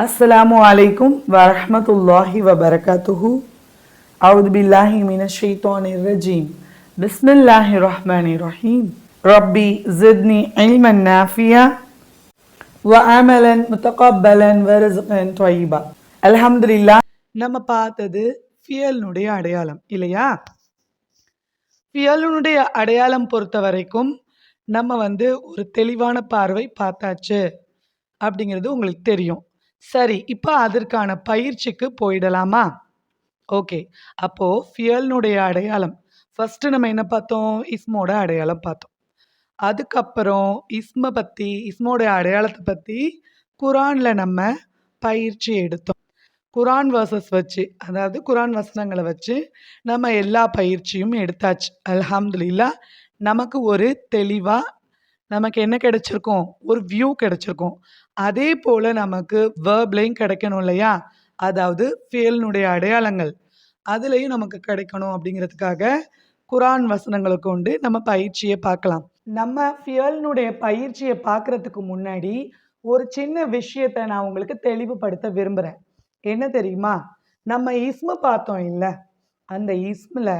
அஸ்லாம் வலைக்கும் வரமத்துல்லாஹி வபரகாத்துஹு அவுது பில்லாஹி மின ஷெய்தானி ரஜீம் பிஸ்மில்லாஹி ரஹ்மானி ரஹீம் ரப்பி ஜித்னி இல்மன் நாஃபியா வ அமலன் முத்தகப்பலன் வரசுகன் தொய்பா அலஹம்துல்லா நம்ம பார்த்தது ஃபியல்னுடைய அடையாளம் இல்லையா? ஃபியலுனுடைய அடையாளம் பொறுத்த வரைக்கும் நம்ம வந்து ஒரு தெளிவான பார்வை பார்த்தாச்சு அப்படிங்கிறது உங்களுக்கு தெரியும். சரி இப்போ அதற்கான பயிற்சிக்கு போயிடலாமா? ஓகே அப்போது ஃபியல்னுடைய அடையாளம். ஃபஸ்ட்டு நம்ம என்ன பார்த்தோம்? இஸ்மோட அடையாளம் பார்த்தோம். அதுக்கப்புறம் இஸ்மை பற்றி இஸ்மோட அடையாளத்தை பற்றி குரானில் நம்ம பயிற்சி எடுத்தோம். குரான் வர்சஸ் வச்சு அதாவது குரான் வசனங்களை வச்சு நம்ம எல்லா பயிற்சியும் எடுத்தாச்சு. அல்ஹம்துலில்லா நமக்கு ஒரு தெளிவாக நமக்கு என்ன கிடைச்சிருக்கும்? ஒரு வியூ கிடைச்சிருக்கும். அதே போல் நமக்கு வேர்ப்லையும் கிடைக்கணும் இல்லையா? அதாவது ஃபேல்னுடைய அடையாளங்கள். அதுலேயும் நமக்கு கிடைக்கணும் அப்படிங்கிறதுக்காக குரான் வசனங்களை கொண்டு நம்ம பயிற்சியை பார்க்கலாம். நம்ம ஃபியல்னுடைய பயிற்சியை பார்க்குறதுக்கு முன்னாடி ஒரு சின்ன விஷயத்தை நான் உங்களுக்கு தெளிவுபடுத்த விரும்புகிறேன் என்ன தெரியுமா? நம்ம இஸ்மு பார்த்தோம் இல்லை? அந்த இஸ்மில்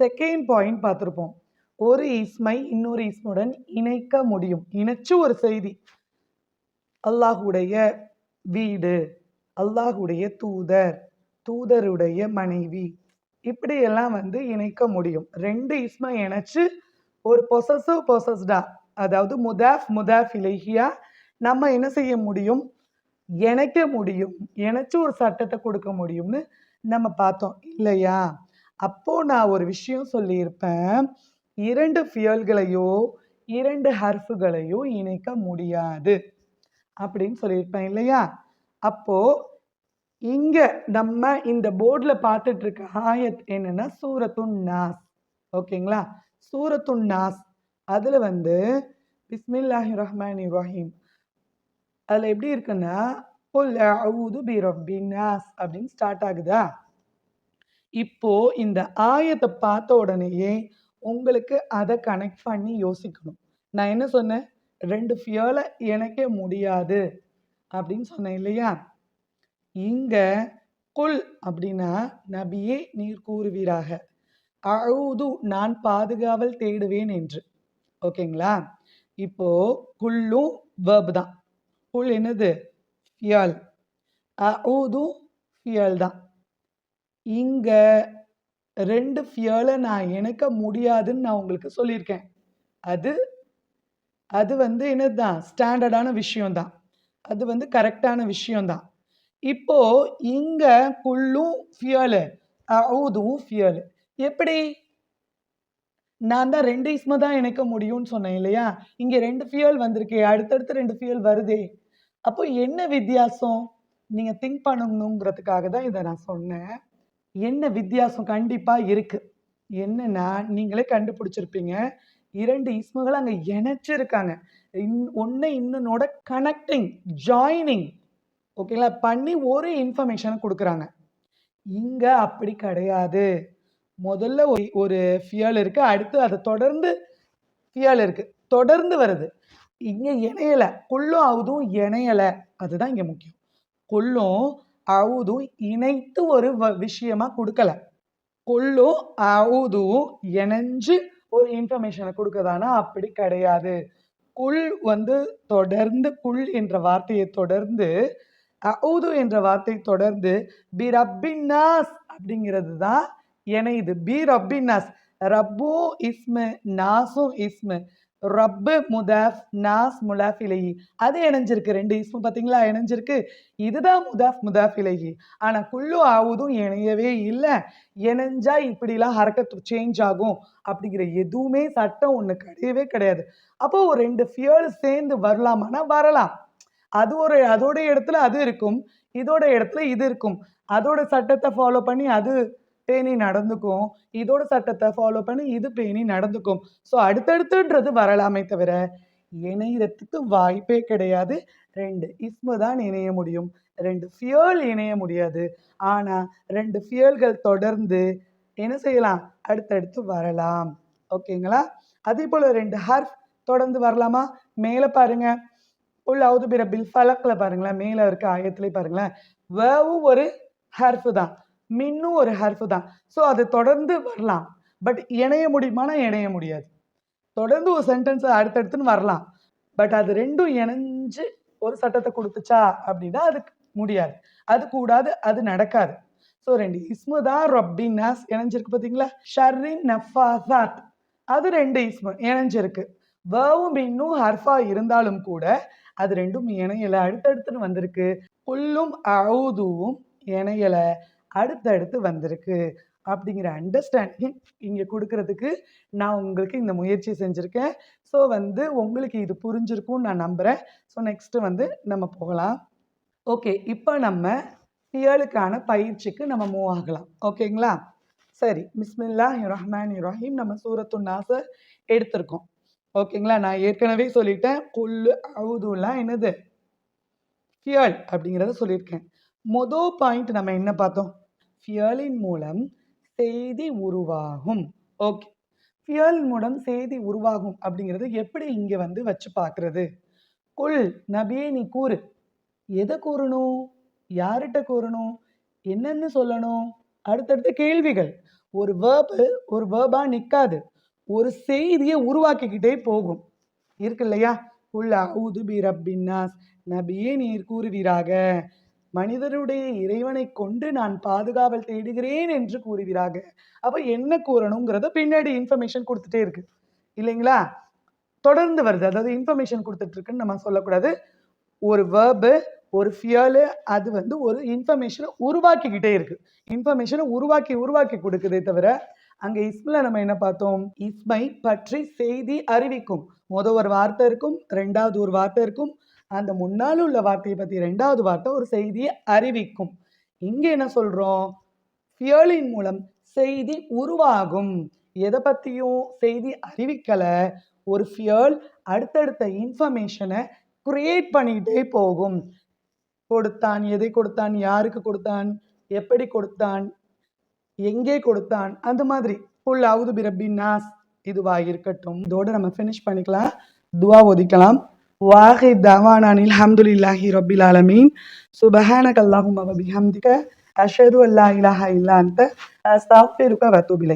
செகண்ட் பாயிண்ட் பார்த்துருப்போம். ஒரு இஸ்மை இன்னொரு இஸ்முடன் இணைக்க முடியும். இணைச்சு ஒரு செய்தி. அல்லாஹுடைய வீடு அல்லாஹுடைய தூதர் தூதருடைய மனைவி இப்படியெல்லாம் வந்து இணைக்க முடியும். ரெண்டு இஸ்மை இணைச்சு ஒரு பொசசிவ் பொசஸ்டா அதாவது முதாஃப் முதாஃப் இலகியா நம்ம என்ன செய்ய முடியும்? இணைக்க முடியும். இணைச்சு ஒரு சட்டத்தை கொடுக்க முடியும்னு நம்ம பார்த்தோம். இல்லையா? அப்போ நான் ஒரு விஷயம் சொல்லியிருப்பேன். இரண்டு ஃபியல்களையோ இரண்டு ஹர்ஃபுகளையோ இணைக்க முடியாது. அப்படின்னு சொல்லியிருப்பேன் இல்லையா? அப்போ இங்க நம்ம இந்த போர்டில் பார்த்துட்டு இருக்க ஆயத் என்னன்னா சூரத்துன் நாஸ். ஓகேங்களா? சூரத்துன் நாஸ். அதில் வந்து பிஸ்மில்லாஹி ரஹ்மான் ரஹீம். அதில் எப்படி இருக்குன்னா புல் அவுது பி நாஸ் அப்படின்னு ஸ்டார்ட் ஆகுதா? இப்போ இந்த ஆயத்தை பார்த்த உடனேயே உங்களுக்கு அதை கனெக்ட் பண்ணி யோசிக்கணும். நான் என்ன சொன்னேன்? ரெண்டு ஃபியலை இணைக்க முடியாது அப்படின்னு சொன்னேன் இல்லையா? இங்க குல் அப்படின்னா நபியே நீர் கூறுவீராக. அழுது நான் பாதுகாவல் தேடுவேன் என்று. ஓகேங்களா? இப்போ குல்லும் வேர்ப் தான். குல் என்னது? ஃபியல் அழுது ஃபியல் தான். இங்கே ரெண்டு ஃபியலை நான் இணைக்க முடியாதுன்னு நான் உங்களுக்கு சொல்லியிருக்கேன். அது அது வந்து என்னதுதான்? ஸ்டாண்டர்டான விஷயம்தான். அது வந்து கரெக்டான விஷயம்தான். இப்போ இங்க குள்ளும் ஃபியலு அவுதும் ஃபியலு எப்படி? நான் தான் ரெண்டு இஸ்ம தான் இணைக்க முடியும்னு சொன்னேன் இல்லையா? இங்கே ரெண்டு ஃபியல் வந்திருக்கே அடுத்தடுத்து ரெண்டு ஃபியல் வருதே. அப்போ என்ன வித்தியாசம்? நீங்கள் திங்க் பண்ணணுங்கிறதுக்காக தான் இதை நான் சொன்னேன். என்ன வித்தியாசம் கண்டிப்பாக இருக்குது என்னன்னா நீங்களே கண்டுபிடிச்சிருப்பீங்க. இரண்டு இஸ்முகள் அங்கே இணைச்சிருக்காங்க. இன் ஒன்று இன்னொன்னோட கனெக்டிங் ஜாயினிங் ஓகேங்களா பண்ணி ஒரு இன்ஃபர்மேஷனை கொடுக்குறாங்க. இங்கே அப்படி கிடையாது. முதல்ல ஒரு ஒரு ஃபியல் இருக்குது அடுத்து அதை தொடர்ந்து ஃபியல் இருக்குது தொடர்ந்து வருது. இங்கே இணையலை. கொள்ளும் அவுதும் இணையலை. அதுதான் இங்கே முக்கியம். கொள்ளும் அவுதும் இணைத்து ஒரு வ- விஷயமா கொடுக்கல. கொள்ளும் அவுதும் இணைஞ்சு ஒரு இன்ஃபர்மேஷனை கொடுக்கதானா? அப்படி கிடையாது. குள் வந்து தொடர்ந்து குல் என்ற வார்த்தையை தொடர்ந்து அவுது என்ற வார்த்தை தொடர்ந்து பி ரப்பின்னாஸ் அப்படிங்கிறது தான் இணையுது. பி ரப்பின்னாஸ் ரப்பும் இஸ்மு நாசும் இஸ்மு. ரப்பு முதாஃப் நாஸ் முலாஃப் இலகி அது இணைஞ்சிருக்கு ரெண்டு இஸ்மு பார்த்தீங்களா இணைஞ்சிருக்கு. இதுதான் முதாஃப் முதாஃப் இலகி ஆனால் குள்ளு ஆவுதும் இணையவே இல்லை. இணைஞ்சா இப்படிலாம் ஹரக்கத்து சேஞ்ச் ஆகும் அப்படிங்கிற எதுவுமே சட்டம் ஒன்று கிடையவே கிடையாது. அப்போ ஒரு ரெண்டு ஃபியர் சேர்ந்து வரலாமான்னா வரலாம். அது ஒரு அதோட இடத்துல அது இருக்கும். இதோட இடத்துல இது இருக்கும். அதோட சட்டத்தை ஃபாலோ பண்ணி அது பேணி நடந்துக்கும். இதோட சட்டத்தை ஃபாலோ பண்ணி இது பேணி நடந்துக்கும். ஸோ அடுத்தடுத்துன்றது வரலாமே தவிர இணையறதுக்கு வாய்ப்பே கிடையாது. ரெண்டு இஸ்மு தான் இணைய முடியும். ரெண்டு ஃபியல் இணைய முடியாது. ஆனால் ரெண்டு ஃபியல்கள் தொடர்ந்து என்ன செய்யலாம்? அடுத்தடுத்து வரலாம். ஓகேங்களா? அதே போல் ரெண்டு ஹர்ஃப் தொடர்ந்து வரலாமா? மேலே பாருங்க. உள்ள அவுது பிரபில் ஃபலக்கில் பாருங்களேன். மேலே இருக்க ஆயத்துலேயே பாருங்களேன். வேவும் ஒரு ஹர்ஃபு தான். மின்னும் ஒரு ஹர்ஃபு தான். ஸோ அது தொடர்ந்து வரலாம். பட் இணைய முடியுமானா இணைய முடியாது. தொடர்ந்து ஒரு சென்டென்ஸ் அடுத்தடுத்துன்னு வரலாம். பட் அது ரெண்டும் இணைஞ்சு ஒரு சட்டத்தை கொடுத்துச்சா அப்படின்னா அதுக்கு முடியாது. அது கூடாது அது நடக்காது. ஸோ ரெண்டு இஸ்மு தான் ரொப்பின் நாஸ் இணைஞ்சிருக்கு பார்த்தீங்களா? ஷர்ரின் நஃபாசாத் அது ரெண்டு இஸ்மு இணைஞ்சிருக்கு. வேவும் இன்னும் ஹர்ஃபா இருந்தாலும் கூட அது ரெண்டும் இணையலை. அடுத்தடுத்துன்னு வந்திருக்கு. புல்லும் அவுதுவும் இணையலை. அடுத்தடுத்து வந்திருக்கு அப்படிங்கிற அண்டர்ஸ்டாண்டிங் இங்கே கொடுக்கறதுக்கு நான் உங்களுக்கு இந்த முயற்சி செஞ்சுருக்கேன். ஸோ வந்து உங்களுக்கு இது புரிஞ்சிருக்கும்னு நான் நம்புகிறேன் ஸோ நெக்ஸ்ட்டு வந்து நம்ம போகலாம். ஓகே இப்போ நம்ம ஃபியலுக்கான பயிற்சிக்கு நம்ம மூவ் ஆகலாம். ஓகேங்களா சரி மிஸ்மில்லா ரஹ்மான் ரஹீம் நம்ம சூரத்து நாசர் எடுத்திருக்கோம். ஓகேங்களா நான் ஏற்கனவே சொல்லிட்டேன். குல்லு அவுதுலாம் என்னது? ஃபியல் அப்படிங்கிறத சொல்லியிருக்கேன். மொதல் பாயிண்ட் நம்ம என்ன பார்த்தோம்? ஃபியலின் மூலம் செய்தி உருவாகும். ஓகே ஃபியல் மூலம் செய்தி உருவாகும் அப்படிங்கிறது எப்படி இங்கே வந்து வச்சு பார்க்குறது? குல் நபியே நீ கூறு. எதை கூறணும்? யார்கிட்ட கூறணும்? என்னென்னு சொல்லணும்? அடுத்தடுத்த கேள்விகள். ஒரு வேர்பு ஒரு வேர்பாக நிற்காது ஒரு செய்தியை உருவாக்கிக்கிட்டே போகும். இருக்கு இல்லையா? உள்ள அவுது பி ரப்பின்னாஸ் நபியே நீர் கூறுவீராக. மனிதருடைய இறைவனை கொண்டு நான் பாதுகாவல் தேடுகிறேன் என்று கூறுகிறாங்க. அப்போ என்ன கூறணுங்கிறத பின்னாடி இன்ஃபர்மேஷன் கொடுத்துட்டே இருக்கு. இல்லைங்களா? தொடர்ந்து வருது. அதாவது இன்ஃபர்மேஷன் கொடுத்துட்டு இருக்குன்னு நம்ம சொல்லக்கூடாது. ஒரு வேர்பு ஒரு ஃபியலு அது வந்து ஒரு இன்ஃபர்மேஷனை உருவாக்கிக்கிட்டே இருக்கு. இன்ஃபர்மேஷனை உருவாக்கி உருவாக்கி கொடுக்குதே தவிர அங்கே இஸ்மில் நம்ம என்ன பார்த்தோம்? இஸ்மை பற்றி செய்தி அறிவிக்கும். முத ஒரு வார்த்தை இருக்கும் ரெண்டாவது ஒரு வார்த்தை இருக்கும் அந்த முன்னால் உள்ள வார்த்தையை பற்றி ரெண்டாவது வார்த்தை ஒரு செய்தியை அறிவிக்கும். இங்கே என்ன சொல்கிறோம் ஃபியலின் மூலம் செய்தி உருவாகும். எதை பற்றியும் செய்தி அறிவிக்கலை. ஒரு ஃபியல் அடுத்தடுத்த இன்ஃபர்மேஷனை கிரியேட் பண்ணிக்கிட்டே போகும். கொடுத்தான் எதை கொடுத்தான் யாருக்கு கொடுத்தான் எப்படி கொடுத்தான் எங்கே கொடுத்தான் அந்த மாதிரி. ஃபுல் அவுது பிரபி நாஸ். இதுவாக இருக்கட்டும் இதோட நம்ம ஃபினிஷ் பண்ணிக்கலாம். துவா ஒதிக்கலாம் வாஹி தவானான் அல்ஹம்துலில்லாஹி ரபில் ஆலமீன் சுபஹானக அல்லாஹும்ம வ பிஹம்திக அஷது அல்லா இலாஹா இல்லா அந்த அஸ்தக்ஃபிருக வ அத்தூபு